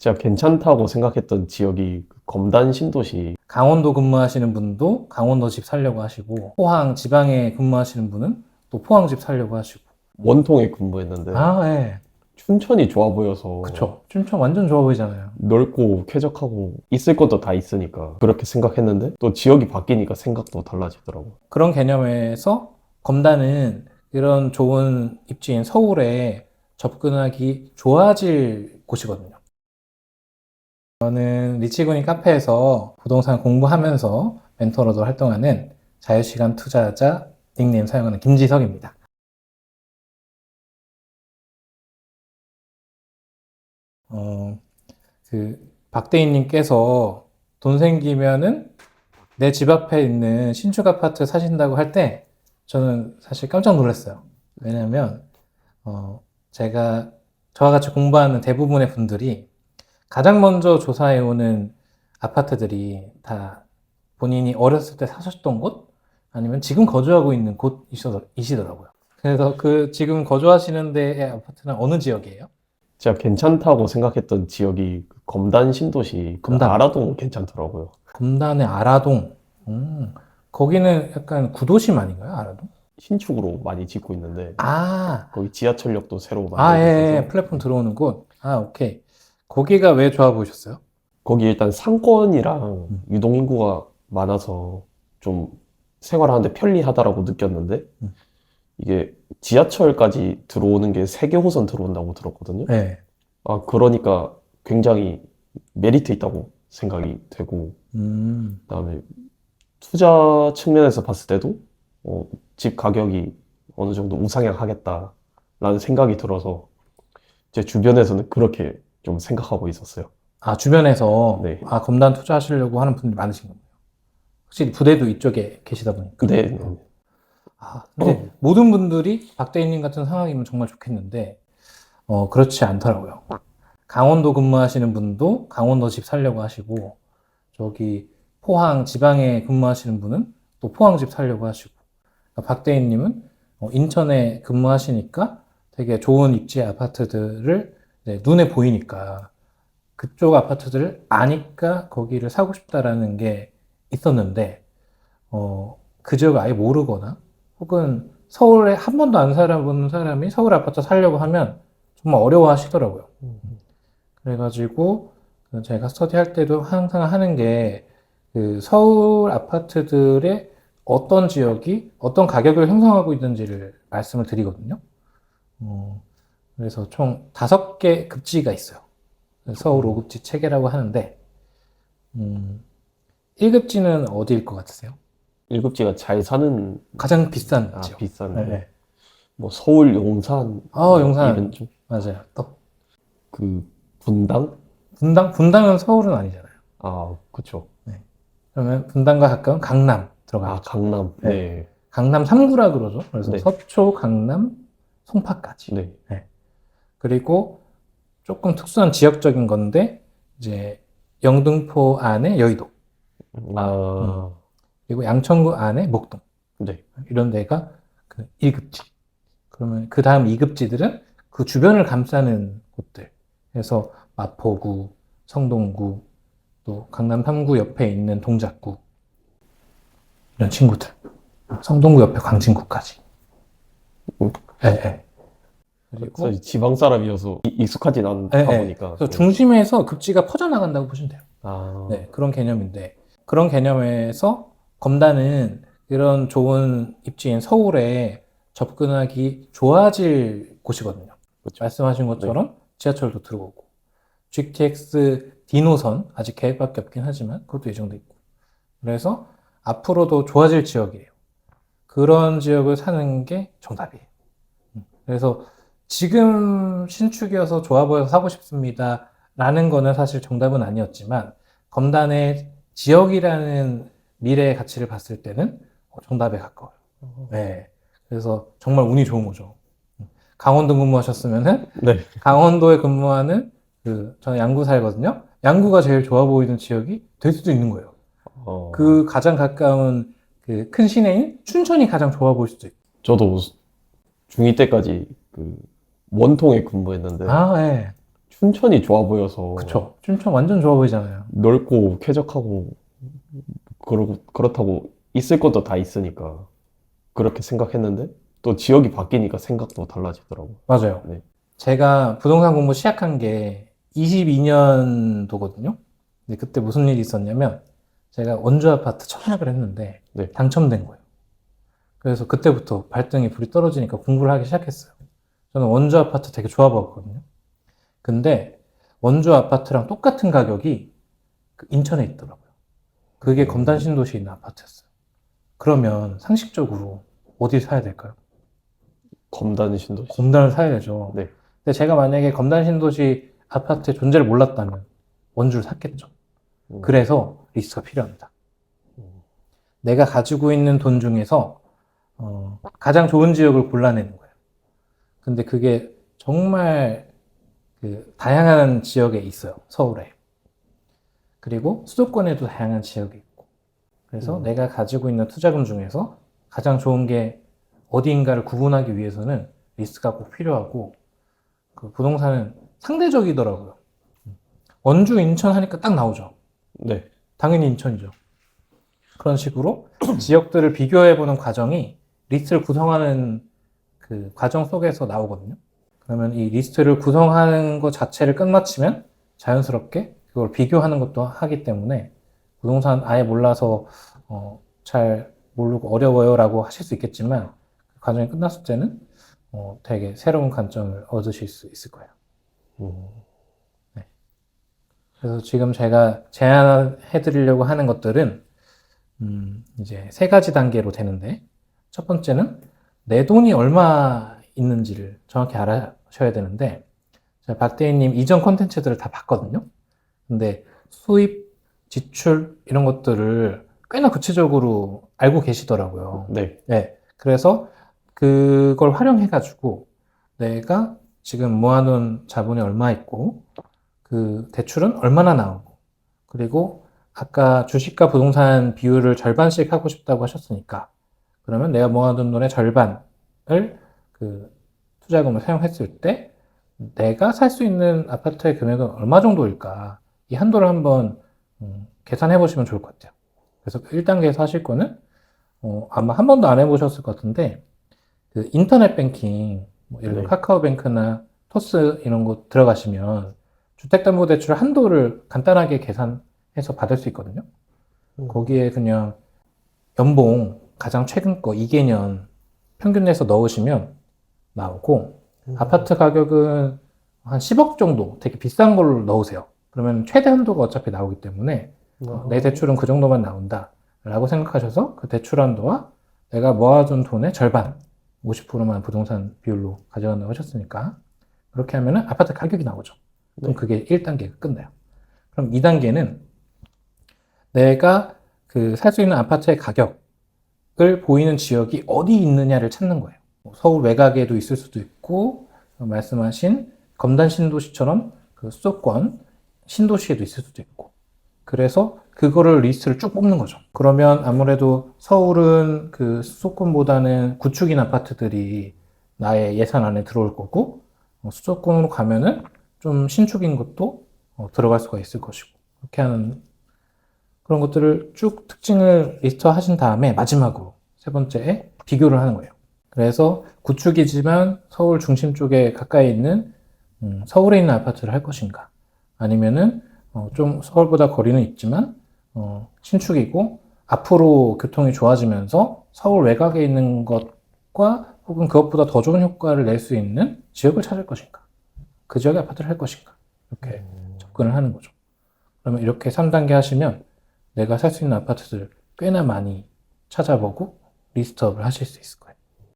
제가 괜찮다고 생각했던 지역이 그 검단 신도시 강원도 근무하시는 분도 강원도 집 살려고 하시고 포항 지방에 근무하시는 분은 또 포항 집 살려고 하시고 원통에 근무했는데 아, 예. 춘천이 좋아 보여서 그쵸. 춘천 완전 좋아 보이잖아요. 넓고 쾌적하고 있을 것도 다 있으니까 그렇게 생각했는데 또 지역이 바뀌니까 생각도 달라지더라고요. 그런 개념에서 검단은 이런 좋은 입지인 서울에 접근하기 좋아질 곳이거든요. 저는 리치군이 카페에서 부동산 공부하면서 멘토로도 활동하는 자유시간 투자자 닉네임 사용하는 김지석입니다. 어, 그, 박대인님께서 돈 생기면은 내 집 앞에 있는 신축 아파트 사신다고 할 때 저는 사실 깜짝 놀랐어요. 왜냐면, 어, 제가 저와 같이 공부하는 대부분의 분들이 가장 먼저 조사해 오는 아파트들이 다 본인이 어렸을 때 사셨던 곳 아니면 지금 거주하고 있는 곳이시더라고요. 그래서 그 지금 거주하시는 데의 아파트는 어느 지역이에요? 제가 괜찮다고 생각했던 지역이 그 검단 신도시 그 검단. 아라동 괜찮더라고요. 금단의 아라동. 음, 거기는 약간 구도심 아닌가요? 아라동? 신축으로 많이 짓고 있는데 아, 거기 지하철역도 새로 아, 만들고 예, 예, 있어서 플랫폼 들어오는 곳. 아, 오케이. 거기가 왜 좋아 보이셨어요? 거기 일단 상권이랑 음. 유동 인구가 많아서 좀 생활하는데 편리하다라고 느꼈는데 음. 이게 지하철까지 들어오는 게 세 개 호선 들어온다고 들었거든요. 네. 아, 그러니까 굉장히 메리트 있다고 생각이 되고 음, 그다음에 투자 측면에서 봤을 때도 어, 집 가격이 어느 정도 우상향하겠다라는 생각이 들어서 제 주변에서는 그렇게 좀 생각하고 있었어요. 아, 주변에서, 네. 아, 검단 투자하시려고 하는 분들이 많으신 거예요. 확실히 부대도 이쪽에 계시다 보니까. 네, 네. 아, 근데 모든 분들이 박대인님 같은 상황이면 정말 좋겠는데, 어, 그렇지 않더라고요. 강원도 근무하시는 분도 강원도 집 살려고 하시고, 저기 포항 지방에 근무하시는 분은 또 포항 집 살려고 하시고, 그러니까 박대인님은 어, 인천에 근무하시니까 되게 좋은 입지 아파트들을 이제 눈에 보이니까 그쪽 아파트들을 아니까 거기를 사고 싶다라는 게 있었는데, 어, 그 지역을 아예 모르거나 혹은 서울에 한 번도 안 살아본 사람이 서울 아파트 살려고 하면 정말 어려워 하시더라고요. 그래가지고 제가 스터디할 때도 항상 하는 게 그 서울 아파트들의 어떤 지역이 어떤 가격을 형성하고 있는지를 말씀을 드리거든요. 어, 그래서 총 다섯 개 급지가 있어요. 서울 5급지 체계라고 하는데, 음, 1급지는 어디일 것 같으세요? 일급지가 잘 사는 가장 비싼 아, 지역. 비싼 네, 네. 뭐 서울 용산 아, 용산. 이런 쪽 맞아요. 또그 분당 분당 분당은 서울은 아니잖아요. 아 그쵸 그러면 분당과 가까운 강남 아 들어가죠. 강남 네. 네 강남 3구라 그러죠. 그래서 네. 서초, 강남, 송파까지. 네. 그리고 조금 특수한 지역적인 건데 이제 영등포 안에 여의도, 아 그리고 양천구 안에 목동 네. 이런 데가 그 1급지. 그러면 그 다음 2급지들은 그 주변을 감싸는 곳들. 그래서 마포구, 성동구, 또 강남 3구 옆에 있는 동작구 이런 친구들. 성동구 옆에 광진구까지. 음. 예, 예. 그리고 사실 지방 사람이어서 이- 익숙하진 않다 네, 네. 보니까 그래서 중심에서 급지가 퍼져나간다고 보시면 돼요. 아 네, 그런 개념인데 그런 개념에서 검단은 이런 좋은 입지인 서울에 접근하기 좋아질 곳이거든요. 그렇죠. 말씀하신 것처럼 지하철도 들어오고 GTX D노선 아직 계획밖에 없긴 하지만 그것도 예정돼 있고 그래서 앞으로도 좋아질 지역이에요. 그런 지역을 사는 게 정답이에요. 음, 그래서 지금 신축이어서 좋아 보여서 사고 싶습니다. 라는 거는 사실 정답은 아니었지만 검단의 지역이라는 미래의 가치를 봤을 때는 어, 정답에 가까워요. 네. 그래서 정말 운이 좋은 거죠. 음, 강원도 근무하셨으면은 네. 강원도에 근무하는 그 저는 양구 살거든요. 양구가 제일 좋아 보이는 지역이 될 수도 있는 거예요. 어, 그 가장 가까운 그 큰 시내인 춘천이 가장 좋아 보일 수도 있고. 저도 중2 때까지 그 원통에 근무했는데 아, 예. 춘천이 좋아 보여서 그쵸. 춘천 완전 좋아 보이잖아요. 넓고 쾌적하고 그러고 그렇다고 있을 것도 다 있으니까 그렇게 생각했는데 또 지역이 바뀌니까 생각도 달라지더라고. 맞아요. 네. 제가 부동산 공부 시작한 게 22년도거든요. 근데 그때 무슨 일이 있었냐면 제가 원주 아파트 청약을 했는데 네. 당첨된 거예요. 그래서 그때부터 발등에 불이 떨어지니까 공부를 하기 시작했어요. 저는 원주 아파트 되게 좋아 보였거든요. 근데 원주 아파트랑 똑같은 가격이 그 인천에 있더라고요. 그게 음. 검단 신도시에 있는 아파트였어요. 그러면 상식적으로 어디 사야 될까요? 검단 신도시. 검단을 사야 되죠. 네. 근데 제가 만약에 검단 신도시 아파트의 존재를 몰랐다면 원주를 샀겠죠. 음. 그래서 리스트가 필요합니다. 음. 내가 가지고 있는 돈 중에서 어, 가장 좋은 지역을 골라내는 거예요. 근데 그게 정말 그 다양한 지역에 있어요. 서울에. 그리고 수도권에도 다양한 지역이 있고. 그래서 음. 내가 가지고 있는 투자금 중에서 가장 좋은 게 어디인가를 구분하기 위해서는 리스트가 꼭 필요하고 그 부동산은 상대적이더라고요. 원주, 인천 하니까 딱 나오죠. 네. 당연히 인천이죠. 그런 식으로 지역들을 비교해보는 과정이 리스트를 구성하는 그 과정 속에서 나오거든요. 그러면 이 리스트를 구성하는 것 자체를 끝마치면 자연스럽게 그걸 비교하는 것도 하기 때문에 부동산 아예 몰라서 어, 잘 모르고 어려워요라고 하실 수 있겠지만 그 과정이 끝났을 때는 어, 되게 새로운 관점을 얻으실 수 있을 거예요. 음. 그래서 지금 제가 제안해 드리려고 하는 것들은 음, 이제 세 가지 단계로 되는데 첫 번째는 내 돈이 얼마 있는지를 정확히 알아셔야 되는데 제가 박대희님 이전 콘텐츠들을 다 봤거든요. 근데 수입, 지출 이런 것들을 꽤나 구체적으로 알고 계시더라고요. 네. 네. 그래서 그걸 활용해 가지고 내가 지금 모아놓은 자본이 얼마 있고 그 대출은 얼마나 나오고 그리고 아까 주식과 부동산 비율을 절반씩 하고 싶다고 하셨으니까 그러면 내가 모아둔 돈의 절반을 그 투자금을 사용했을 때 내가 살 수 있는 아파트의 금액은 얼마 정도일까 이 한도를 한번 음, 계산해 보시면 좋을 것 같아요. 그래서 1단계에서 하실 거는 어, 아마 한 번도 안 해보셨을 것 같은데 그 인터넷 뱅킹 뭐 예를 들어 네. 카카오뱅크나 토스 이런 곳 들어가시면 주택담보대출 한도를 간단하게 계산해서 받을 수 있거든요. 음. 거기에 그냥 연봉 가장 최근 거 2개년 평균 내서 넣으시면 나오고 음. 아파트 가격은 한 10억 정도 되게 비싼 걸로 넣으세요. 그러면 최대 한도가 어차피 나오기 때문에 어, 내 대출은 그 정도만 나온다. 라고 생각하셔서 그 대출 한도와 내가 모아둔 돈의 절반, 50%만 부동산 비율로 가져간다고 하셨으니까 그렇게 하면은 아파트 가격이 나오죠. 그럼 네. 그게 1단계가 끝나요. 그럼 2단계는 내가 그 살 수 있는 아파트의 가격 을 보이는 지역이 어디 있느냐를 찾는 거예요. 뭐 서울 외곽에도 있을 수도 있고 말씀하신 검단 신도시처럼 그 수도권 신도시에도 있을 수도 있고 그래서 그거를 리스트를 쭉 뽑는 거죠. 그러면 아무래도 서울은 그 수도권보다는 구축인 아파트들이 나의 예산 안에 들어올 거고 어, 수도권으로 가면은 좀 신축인 것도 어, 들어갈 수가 있을 것이고 그렇게 하는 그런 것들을 쭉 특징을 리스트 하신 다음에 마지막으로 세 번째에 비교를 하는 거예요. 그래서 구축이지만 서울 중심 쪽에 가까이 있는 음, 서울에 있는 아파트를 할 것인가 아니면은 어, 좀 서울보다 거리는 있지만 어, 신축이고 앞으로 교통이 좋아지면서 서울 외곽에 있는 것과 혹은 그것보다 더 좋은 효과를 낼 수 있는 지역을 찾을 것인가 그 지역에 아파트를 할 것인가 이렇게 접근을 하는 거죠. 그러면 이렇게 3단계 하시면 내가 살 수 있는 아파트들 꽤나 많이 찾아보고 리스트업을 하실 수 있을 거예요.